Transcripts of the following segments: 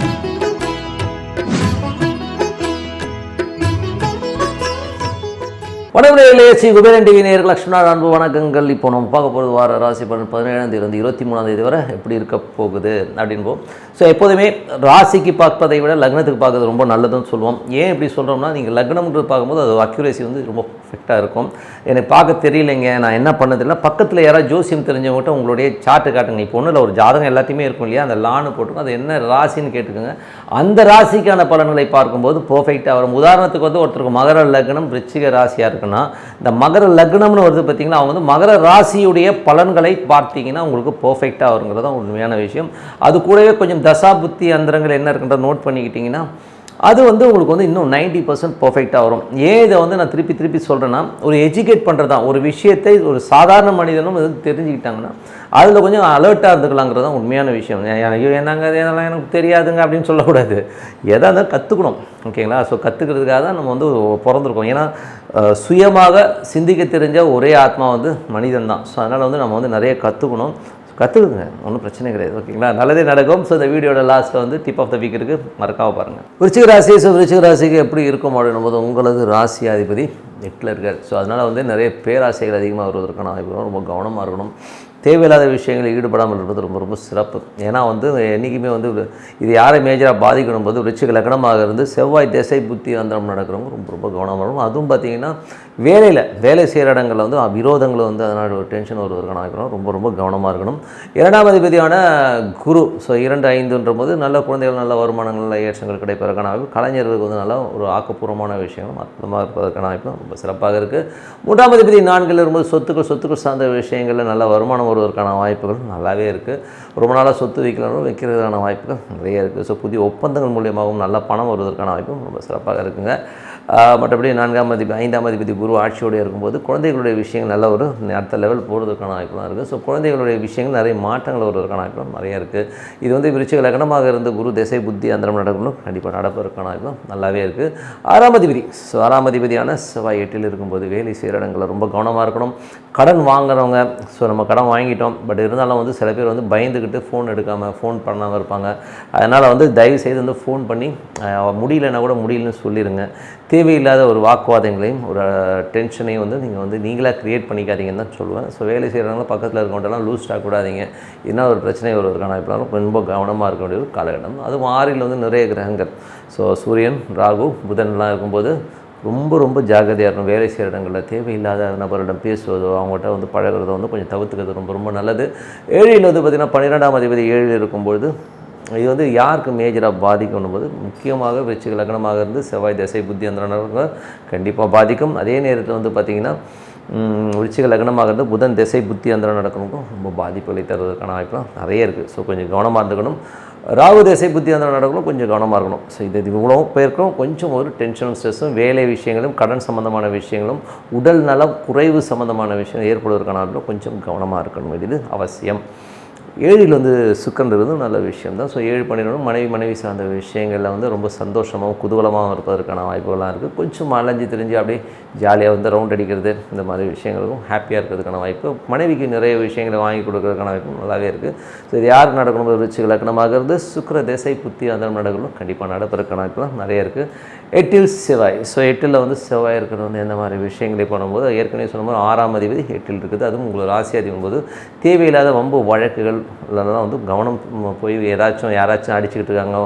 Thank you. வணக்கங்களே Shri Kuberan TV நேர் லக்ஷ்மணா அன்பு வணக்கங்கள். இப்போ நம்ம பார்க்க போகிறது வார ராசி பலன் பதினேழாம் தேதி வந்து இருபத்தி மூணாம் தேதி வரை எப்படி இருக்க போகுது அப்படின்போம். ஸோ எப்போதுமே ராசிக்கு பார்ப்பதை விட லக்னத்துக்கு பார்க்கறது ரொம்ப நல்லதுன்னு சொல்லுவோம். ஏன் இப்படி சொல்கிறோம்னா நீங்கள் லக்னம்ன்றது பார்க்கும்போது அது அக்யூரேசி வந்து ரொம்ப ஃபிட்டாக இருக்கும். எனக்கு பார்க்க தெரியலைங்க நான் என்ன பண்ணதில்லை பக்கத்தில் யாராவது ஜோசியம் தெரிஞ்சவங்ககிட்ட உங்களுடைய சார்ட்டு காட்டுங்க. இப்போ ஒன்றும் இல்லை ஒரு ஜாதகம் எல்லாத்தையுமே இருக்கும் இல்லையா? அந்த லான்னு போட்டுருக்கோம் அது என்ன ராசின்னு கேட்டுக்கோங்க. அந்த ராசிக்கான பலன்களை பார்க்கும்போது பர்ஃபெக்டாக வரும். உதாரணத்துக்கு வந்து ஒருத்தருக்கு மகர லக்னம் ரிச்சிக ராசியாக இருக்கணும். இருக்குன்னா இந்த மகர லக்னம்னு வருது பார்த்தீங்கன்னா அவங்க வந்து மகர ராசியுடைய பலன்களை பார்த்தீங்கன்னா உங்களுக்கு பர்ஃபெக்டாக வருங்கிறது தான் உண்மையான விஷயம். அது கூடவே கொஞ்சம் தசா புத்தி அந்தரங்கள் என்ன இருக்குன்ற நோட் பண்ணிக்கிட்டிங்கன்னா அது வந்து உங்களுக்கு வந்து இன்னும் நைன்டி பர்சன்ட் பர்ஃபெக்டாக வரும். ஏன் இதை வந்து நான் திருப்பி திருப்பி சொல்கிறேன்னா ஒரு எஜுகேட் பண்ணுறது தான் ஒரு விஷயத்தை ஒரு சாதாரண மனிதனும் இது தெரிஞ்சுக்கிட்டாங்கன்னா அதில் கொஞ்சம் அலர்ட்டாக இருந்துக்கலாங்கிறது தான் உண்மையான விஷயம். ஐயோ என்னங்க இதெல்லாம் எனக்கு தெரியாதுங்க அப்படின்னு சொல்லக்கூடாது. எதாக இருந்தாலும் கற்றுக்கணும் ஓகேங்களா ஸோ கற்றுக்கிறதுக்காக தான் நம்ம வந்து பிறந்திருக்கோம். ஏன்னா சுயமாக சிந்திக்க தெரிஞ்ச ஒரே ஆத்மா வந்து மனிதன் தான். ஸோ அதனால் வந்து நம்ம வந்து நிறைய கற்றுக்கணும் கற்றுக்குங்க ஒன்றும் பிரச்சனை கிடையாது. ஓகேங்களா நல்லதே நடக்கும். ஸோ இந்த வீடியோட லாஸ்ட்டில் வந்து டிப் ஆஃப் த வீக் இருக்குது மறக்காம பாருங்கள் விருச்சிக ராசி ஸோ விருச்சிக ராசிக்கு எப்படி இருக்கும் அப்படின்னும் போது உங்களது ராசி அதிபதி எட்டில் இருக்கார். ஸோ அதனால் வந்து நிறைய பேராசைகள் அதிகமாக வருவதற்கான வாய்ப்பு ரொம்ப கவனமாக இருக்கணும். தேவையில்லாத விஷயங்களில் ஈடுபடாமல் இருப்பது ரொம்ப ரொம்ப சிறப்பு. ஏன்னா வந்து என்றைக்குமே வந்து இது யாரை மேஜராக பாதிக்கணும் போது ரிச்சிக லக்னமாக இருந்து செவ்வாய் திசை புத்தி அந்தரம் நடக்கிறவங்க ரொம்ப ரொம்ப கவனமாக இருக்கும் அதுவும் பார்த்தீங்கன்னா வேலையில் வேலை செய்கிற இடங்களில் வந்து விரோதங்களை வந்து அதனால் ஒரு டென்ஷன் வருவதற்கான வாய்ப்பு ரொம்ப ரொம்ப கவனமாக இருக்கணும். இரண்டாம் அதிபதியான குரு ஸோ இரண்டு ஐந்துன்ற போது நல்ல குழந்தைகள் நல்ல வருமானங்கள் நல்ல ஏற்றங்கள் கிடைப்பதற்கான வாய்ப்பு. கலைஞர்களுக்கு வந்து நல்ல ஒரு ஆக்கப்பூர்வமான விஷயங்களும் அற்புதமாக இருப்பதற்கான வாய்ப்பு ரொம்ப சிறப்பாக இருக்குது மூன்றாம் அதிபதி நான்கில் இருக்கும்போது சொத்துக்கள் சொத்துக்கள் சார்ந்த விஷயங்களில் நல்ல வருமானம் வருவதற்கான வாய்ப்புகள் நல்லாவே இருக்குது ரொம்ப நாளாக சொத்து வைக்கலாம்னு வைக்கிறதுக்கான வாய்ப்புகள் நிறைய இருக்குது ஸோ புதிய ஒப்பந்தங்கள் மூலியமாகவும் நல்ல பணம் வருவதற்கான வாய்ப்பும் ரொம்ப சிறப்பாக இருக்குங்க. மற்றபடி நான்காம் அதிபதி ஐந்தாம் அதிபதி குரு ஆட்சியோடு இருக்கும்போது குழந்தைகளுடைய விஷயங்கள் நல்ல ஒரு அடுத்த லெவல் போகிறதுக்கான வாய்ப்புலாம் இருக்குது ஸோ குழந்தைகளுடைய விஷயங்கள் நிறைய மாற்றங்கள் வருவதற்கான வாய்ப்புலாம் நிறைய இருக்குது இது வந்து விருச்சிக லக்னமாக இருந்து குரு திசை புத்தி அந்தரம் நடக்கணும் கண்டிப்பாக நடப்பதற்கான வாய்ப்பும் நல்லாவே இருக்குது ஆறாம் அதிபதி ஸோ ஆறாம் அதிபதியான செவ்வாய் எட்டில் இருக்கும்போது வேலை செய்கிற இடங்களில் ரொம்ப கவனமாக இருக்கணும். கடன் வாங்குறவங்க ஸோ நம்ம கடன் வாங்கிட்டோம். பட் இருந்தாலும் வந்து சில பேர் வந்து பயந்துக்கிட்டு ஃபோன் எடுக்காமல் ஃபோன் பண்ணாமல் இருப்பாங்க. அதனால் வந்து தயவு செய்து வந்து ஃபோன் பண்ணி முடியலன்னா கூட முடியலன்னு சொல்லிடுங்க தேவையில்லாத ஒரு வாக்குவாதங்களையும் ஒரு டென்ஷனையும் வந்து நீங்கள் வந்து நீங்களாக க்ரியேட் பண்ணிக்காதீங்கன்னு தான் சொல்லுவேன். ஸோ வேலை செய்கிறவங்க பக்கத்தில் இருக்கவங்கள்ட்டலாம் லூஸ் ஆகக்கூடாதீங்க என்ன ஒரு பிரச்சனை வருவதற்கான வாய்ப்பு ரொம்ப கவனமாக இருக்க வேண்டிய ஒரு காலகட்டம். அதுவும் ஆறில் வந்து நிறைய கிரகங்கள். ஸோ சூரியன் ராகு புதன்லாம் இருக்கும்போது ரொம்ப ரொம்ப ஜாக்கிரதையாக இருக்கணும். வேலை செய்கிற இடங்களில் தேவையில்லாத நபரிடம் பேசுவதோ அவங்கள்ட்ட வந்து பழகுறதோ வந்து கொஞ்சம் தவிர்த்துக்கிறது ரொம்ப ரொம்ப நல்லது. ஏழில் வந்து பார்த்திங்கன்னா பன்னிரெண்டாம் அதிபதி ஏழில் இருக்கும்பொழுது இது வந்து யாருக்கு மேஜராக பாதிக்கும் போது முக்கியமாக விருச்சிக லக்னமாக இருந்து செவ்வாய் திசை புத்தி அந்த கண்டிப்பாக பாதிக்கும். அதே நேரத்தில் வந்து பார்த்திங்கன்னா ம், விருச்சிக லக்னமாக இருந்து புதன் திசை புத்தி அந்தரம் நடக்கணுக்கும் ரொம்ப பாதிப்புகளை தருவதற்கான வாய்ப்புலாம் நிறைய இருக்குது ஸோ கொஞ்சம் கவனமாக இருந்துக்கணும். ராகு திசை புத்தி அந்தரம் நடக்கணும் கொஞ்சம் கவனமாக இருக்கணும். ஸோ இது இவ்வளோ பேருக்கும் கொஞ்சம் ஒரு டென்ஷனும் ஸ்ட்ரெஸ்ஸும் வேலை விஷயங்களும் கடன் சம்மந்தமான விஷயங்களும் உடல் நலம் குறைவு சம்மந்தமான விஷயம் ஏற்படுவதற்கான வாய்ப்பில் கொஞ்சம் கவனமாக இருக்கணும். இது அவசியம். ஏழில் வந்து சுக்கன்றது இருக்கிறது நல்ல விஷயம் தான் ஸோ ஏழு பன்னிரெண்டும் மனைவி மனைவி சார்ந்த விஷயங்களில் வந்து ரொம்ப சந்தோஷமாகவும் குதூகலமாகவும் இருப்பதற்கான வாய்ப்புகள்லாம் இருக்குது கொஞ்சம் அலைஞ்சு தெரிஞ்சு அப்படியே ஜாலியாக வந்து ரவுண்ட் அடிக்கிறது இந்த மாதிரி விஷயங்களுக்கும் ஹாப்பியாக இருக்கிறதுக்கான வாய்ப்பு. மனைவிக்கு நிறைய விஷயங்களை வாங்கி கொடுக்கறதுக்கான வாய்ப்பு நல்லாவே இருக்குது ஸோ இது யார் நடக்கணும் ரிச்சு லக்னமாக சுக்கர தேசை புத்தி அந்த நடக்கணும் கண்டிப்பாக நடப்பதற்கான வாய்ப்புலாம் நிறைய இருக்குது எட்டில் செவ்வாய். ஸோ எட்டில் வந்து செவ்வாய் இருக்கிறது வந்து எந்த மாதிரி விஷயங்களை பண்ணும்போது ஏற்கனவே சொல்லும்போது ஆறாம் அதிபதி எட்டில் இருக்குது. அதுவும் உங்களுக்கு ராசி அதிபதி போது தேவையில்லாத வம்பு வழக்குகள் இதெல்லாம் வந்து கவனம் போய் ஏதாச்சும் யாராச்சும் அடிச்சுக்கிட்டு இருக்காங்க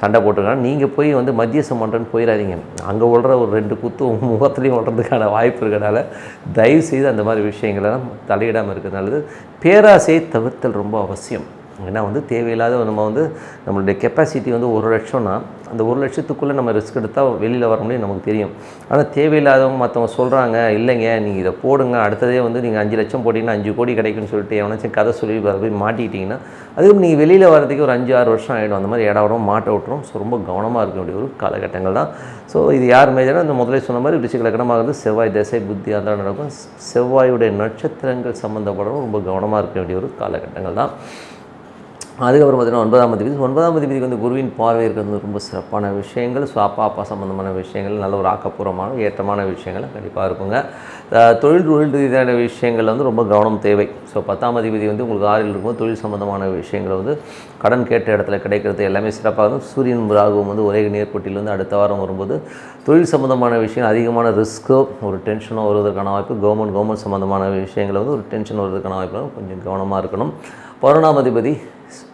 சண்டை போட்டிருக்காங்க நீங்கள் போய் வந்து மத்தியசம் பண்ணுறேன்னு போயிடாதீங்க அங்கே விழுற ஒரு ரெண்டு குத்து முகத்துலேயும் விழுறதுக்கான வாய்ப்பு இருக்கிறனால தயவு செய்து அந்த மாதிரி விஷயங்களெல்லாம் தலையிடாமல் இருக்கிறதுனால பேராசையை தவிர்த்தல் ரொம்ப அவசியம். ஏன்னா வந்து தேவையில்லாத நம்ம வந்து நம்மளுடைய கெப்பாசிட்டி வந்து ஒரு லட்சம்னா அந்த ஒரு லட்சத்துக்குள்ளே நம்ம ரிஸ்க் எடுத்தால் வெளியில் வர முடியும் நமக்கு தெரியும். ஆனால் தேவையில்லாதவங்க மற்றவங்க சொல்கிறாங்க இல்லைங்க நீங்கள் இதை போடுங்க. அடுத்ததே வந்து நீங்கள் அஞ்சு லட்சம் போட்டிங்கன்னா அஞ்சு கோடி கிடைக்குன்னு சொல்லிட்டு எவனாச்சும் கதை சொல்லி போய் மாட்டிக்கிட்டிங்கன்னா அதுக்கு நீங்கள் வெளியில் வரதுக்கு ஒரு அஞ்சு ஆறு வருஷம் ஆகிடும் அந்த மாதிரி இடம் விடும் மாட்ட விட்டுரும். ஸோ ரொம்ப கவனமாக இருக்க வேண்டிய ஒரு காலகட்டங்கள் தான். ஸோ இது யார் மேஜராக இந்த முதலே சொன்ன மாதிரி ரிஷிக செவ்வாய் திசை புத்தி அதெல்லாம் நடக்கும். செவ்வாயுடைய நட்சத்திரங்கள் சம்மந்தப்படவும் ரொம்ப கவனமாக இருக்க வேண்டிய ஒரு காலகட்டங்கள் தான். அதுக்கப்புறம் பார்த்தீங்கன்னா ஒன்பதாம் அதிபதி. ஒன்பதாம் அதிபதிக்கு வந்து குருவின் பார்வை இருக்கிறது ரொம்ப சிறப்பான விஷயங்கள். ஸோ அப்பா அப்பா சம்மந்தமான விஷயங்கள் நல்ல ஒரு ஆக்கப்பூர்வமான ஏற்றமான விஷயங்கள் கண்டிப்பாக இருக்குங்க. தொழில் தொழில் ரீதியான விஷயங்கள் வந்து ரொம்ப கவனம் தேவை. ஸோ பத்தாம் அதிபதி வந்து உங்களுக்கு ஆறில் இருக்கும் தொழில் சம்மந்தமான விஷயங்கள் வந்து கடன் கேட்ட இடத்துல கிடைக்கிறது எல்லாமே சிறப்பாக இருக்கும். சூரியன் ராகுவும் வந்து ஒரே நேர்பட்டியில் வந்து அடுத்த வாரம் வரும்போது தொழில் சம்மந்தமான விஷயம் அதிகமான ரிஸ்க்கோ ஒரு டென்ஷனோ வருவதற்கான வாய்ப்பு கவர்மெண்ட் கவர்மெண்ட் சம்மந்தமான விஷயங்களை வந்து ஒரு டென்ஷன் வருவதற்கான வாய்ப்பு கொஞ்சம் கவனமாக இருக்கணும். பௌர்ணாம் அதிபதி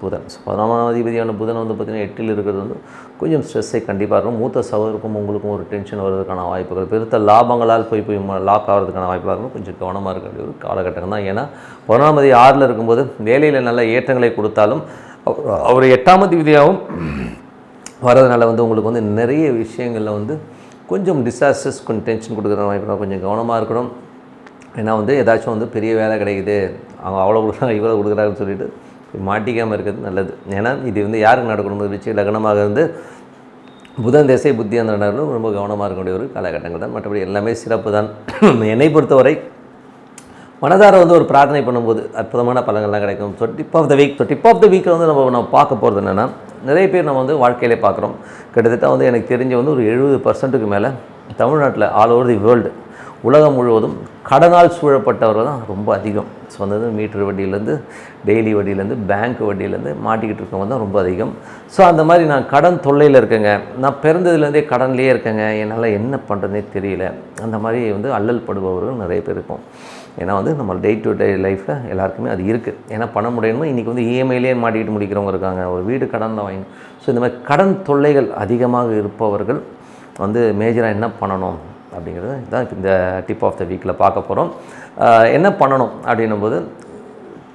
புதன். ஸோ பதினொன்றாம் அதிபதியான புதன் வந்து பார்த்திங்கன்னா எட்டில் இருக்கிறது வந்து கொஞ்சம் ஸ்ட்ரெஸ்ஸை கண்டிப்பாக இருக்கும். மூத்த சகோதரருக்கும் உங்களுக்கும் ஒரு டென்ஷன் வர்றதுக்கான வாய்ப்புகள் பெருத்த லாபங்களால் போய் போய் லாக் ஆகிறதுக்கான வாய்ப்பாக இருக்கும். கொஞ்சம் கவனமாக இருக்க வேண்டிய ஒரு காலகட்டம் தான் ஏன்னா பதினொன்றாம் அதிபதி ஆறில் இருக்கும்போது வேலையில் நல்ல ஏற்றங்களை கொடுத்தாலும் அவர் அவர் எட்டாம் அதிபதியாகவும் வரதுனால வந்து உங்களுக்கு வந்து நிறைய விஷயங்களில் வந்து கொஞ்சம் டிசாஸ்டர்ஸ் கொஞ்சம் டென்ஷன் கொடுக்குற வாய்ப்பு கொஞ்சம் கவனமாக இருக்கணும். ஏன்னா வந்து ஏதாச்சும் வந்து பெரிய வேலை கிடைக்குது. அவங்க அவ்வளோ கொடுக்குறாங்க இவ்வளோ கொடுக்குறாங்கன்னு சொல்லிட்டு மாட்டிக்காமல் இருக்கிறது நல்லது. ஏன்னா இது வந்து யாருக்கு நடக்கணும் ரிச்சி லக்னமாக இருந்து புதன் திசை புத்தி அந்த நடக்கணும் ரொம்ப கவனமாக இருக்கக்கூடிய ஒரு காலகட்டங்கள் தான். மற்றபடி எல்லாமே சிறப்பு தான். என்னை பொறுத்தவரை மனதார வந்து ஒரு பிரார்த்தனை பண்ணும்போது அற்புதமான பலங்கள்லாம் கிடைக்கும். So tip of the week so tip of the வீக்கில் வந்து நம்ம நம்ம பார்க்க போகிறது என்னென்னா நிறைய பேர் நம்ம வந்து வாழ்க்கையிலே பார்க்குறோம். கிட்டத்தட்ட வந்து எனக்கு தெரிஞ்ச வந்து ஒரு எழுபது பர்சன்ட்டுக்கு மேலே தமிழ்நாட்டில் ஆல் ஓவர் தி வேர்ல்டு உலகம் முழுவதும் கடனால் சூழப்பட்டவர்கள் தான் ரொம்ப அதிகம். ஸோ வந்து மீட்டர் வட்டியிலேருந்து டெய்லி வட்டியிலேருந்து பேங்க் வட்டியிலேருந்து மாட்டிக்கிட்டு இருக்கவங்க தான் ரொம்ப அதிகம். ஸோ அந்த மாதிரி நான் கடன் தொல்லையில் இருக்கேங்க. நான் பிறந்ததுலேருந்தே கடன்லேயே இருக்கேங்க. என்னால் என்ன பண்ணுறதுனே தெரியல. அந்த மாதிரி வந்து அல்லல் படுபவர்கள் நிறைய பேர் இருக்கும் ஏன்னா வந்து நம்ம டே டு டே லைஃப்பில் எல்லாருக்குமே அது இருக்குது ஏன்னா பண்ண முடியணுமோ இன்றைக்கி வந்து இஎம்ஐலேயே மாட்டிக்கிட்டு முடிக்கிறவங்க இருக்காங்க. ஒரு வீடு கடனில் வாங்கி. ஸோ இந்த மாதிரி கடன் தொல்லைகள் அதிகமாக இருப்பவர்கள் வந்து மேஜராக என்ன பண்ணணும்? அப்படிங்கிறது தான் இப்போ இந்த டிப் ஆஃப் த வீக்கில் பார்க்க போகிறோம் என்ன பண்ணணும் அப்படின்னும் போது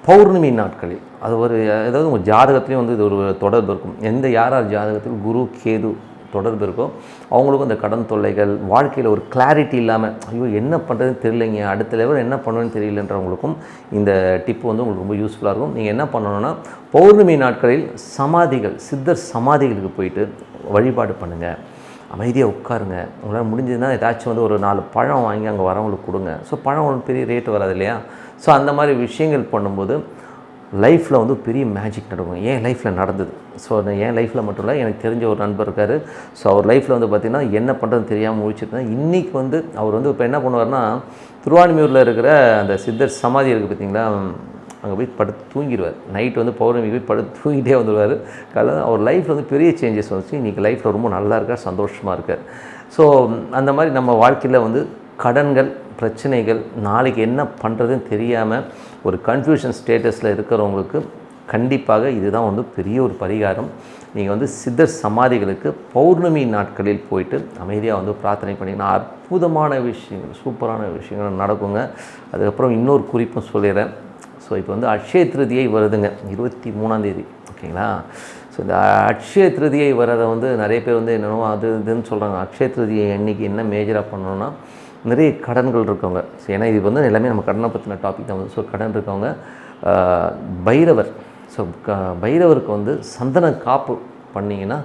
பௌர்ணமி நாட்களில் அது ஒரு ஏதாவது உங்கள் ஜாதகத்துலேயும் வந்து இது ஒரு தொடர்பு இருக்கும். எந்த யார் யார் ஜாதகத்தில் குரு கேது தொடர்பு இருக்கோ அவங்களுக்கும் இந்த கடன் தொல்லைகள் வாழ்க்கையில் ஒரு கிளாரிட்டி இல்லாமல் ஐயோ என்ன பண்ணுறதுன்னு தெரியலைங்க அடுத்த லெவல் என்ன பண்ணுவேன்னு தெரியலன்றவங்களுக்கும் இந்த டிப்பு வந்து உங்களுக்கு ரொம்ப யூஸ்ஃபுல்லாக இருக்கும். நீங்கள் என்ன பண்ணணும்னா பௌர்ணமி நாட்களில் சமாதிகள் சித்தர் சமாதிகளுக்கு போயிட்டு வழிபாடு பண்ணுங்கள் அமைதியாக உட்காருங்க. உங்களால் முடிஞ்சதுன்னா ஏதாச்சும் வந்து ஒரு நாலு பழம் வாங்கி அங்கே வரவங்களுக்கு கொடுங்க. ஸோ பழம் ஒன்றும் பெரிய ரேட் வராது இல்லையா? ஸோ அந்த மாதிரி விஷயங்கள் பண்ணும்போது லைஃப்பில் வந்து பெரிய மேஜிக் நடக்கும். என் லைஃப்பில் நடந்தது. ஸோ என் லைஃப்பில் மட்டும் இல்லை எனக்கு தெரிஞ்ச ஒரு நண்பர் இருக்கார். ஸோ அவர் லைஃப்பில் வந்து பார்த்திங்கன்னா என்ன பண்ணுறதுன்னு தெரியாமல் முழிச்சிருந்தேன் இன்றைக்கி வந்து அவர் வந்து இப்போ என்ன பண்ணுவார்னா திருவான்மியூரில் இருக்கிற அந்த சித்தர் சமாதி இருக்குது பார்த்தீங்களா அங்கே போய் படுத்து தூங்கிடுவார். நைட் வந்து பௌர்ணமி போய் படுத்து தூங்கிட்டே வந்துடுவார். காலையில் அவர் லைஃப்பில் வந்து பெரிய சேஞ்சஸ் வந்துச்சு. இன்றைக்கி லைஃப்பில் ரொம்ப நல்லா இருக்கார் சந்தோஷமாக இருக்கார். ஸோ அந்த மாதிரி நம்ம வாழ்க்கையில் வந்து கடன்கள் பிரச்சனைகள் நாளைக்கு என்ன பண்ணுறதுன்னு தெரியாமல் ஒரு கன்ஃபியூஷன் ஸ்டேட்டஸில் இருக்கிறவங்களுக்கு கண்டிப்பாக இதுதான் வந்து பெரிய ஒரு பரிகாரம். நீங்கள் வந்து சித்தர் சமாதிகளுக்கு பௌர்ணமி நாட்களில் போயிட்டு அமைதியாக வந்து பிரார்த்தனை பண்ணிங்கன்னா அற்புதமான விஷயங்கள் சூப்பரான விஷயங்கள் நடக்குங்க. அதுக்கப்புறம் இன்னொரு குறிப்பும் சொல்லிடுறேன். ஸோ இப்போ வந்து அக்ஷய திருதியை வருதுங்க. இருபத்தி மூணாந்தேதி ஓகேங்களா? ஸோ இந்த அக்ஷய திருதியை வரதை வந்து நிறைய பேர் வந்து என்னென்னோ அது இதுன்னு சொல்கிறாங்க அக்ஷய திருதியை அன்னைக்கு என்ன மேஜராக பண்ணணும்னா நிறைய கடன்கள் இருக்கவங்க. ஸோ ஏன்னா இது வந்து எல்லாமே நம்ம கடனை பற்றின டாபிக் தான். வந்து ஸோ கடன் இருக்கவங்க பைரவர். ஸோ க பைரவருக்கு வந்து சந்தன காப்பு பண்ணிங்கன்னா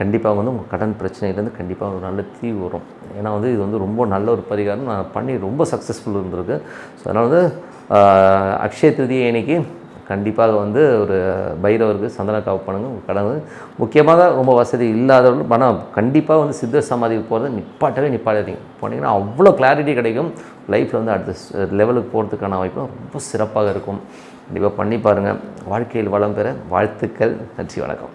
கண்டிப்பாக வந்து உங்கள் கடன் பிரச்சனையிலேருந்து கண்டிப்பாக ஒரு நல்ல தீவு வரும். ஏன்னா வந்து இது வந்து ரொம்ப நல்ல ஒரு பரிகாரம். நான் பண்ணி ரொம்ப சக்ஸஸ்ஃபுல் இருந்திருக்கு. ஸோ அதனால் வந்து அக்ஷய திருதியை இன்னைக்கு கண்டிப்பாக வந்து ஒரு பைரவருக்கு சந்தன காப்பு பண்ணுங்கள் உங்கள் கடன் வந்து முக்கியமாக ரொம்ப வசதி இல்லாதவர்கள் ஆனால் கண்டிப்பாக வந்து சித்த சமாதிக்கு போகிறத நிப்பாட்டவே நிப்பாட்டாதீங்க. போனீங்கன்னா அவ்வளோ கிளாரிட்டி கிடைக்கும். லைஃப்பில் வந்து அடுத்த லெவலுக்கு போகிறதுக்கான வாய்ப்பு ரொம்ப சிறப்பாக இருக்கும். கண்டிப்பாக பண்ணி பாருங்கள் வாழ்க்கையில் வளம் பெற வாழ்த்துக்கள். நன்றி வணக்கம்.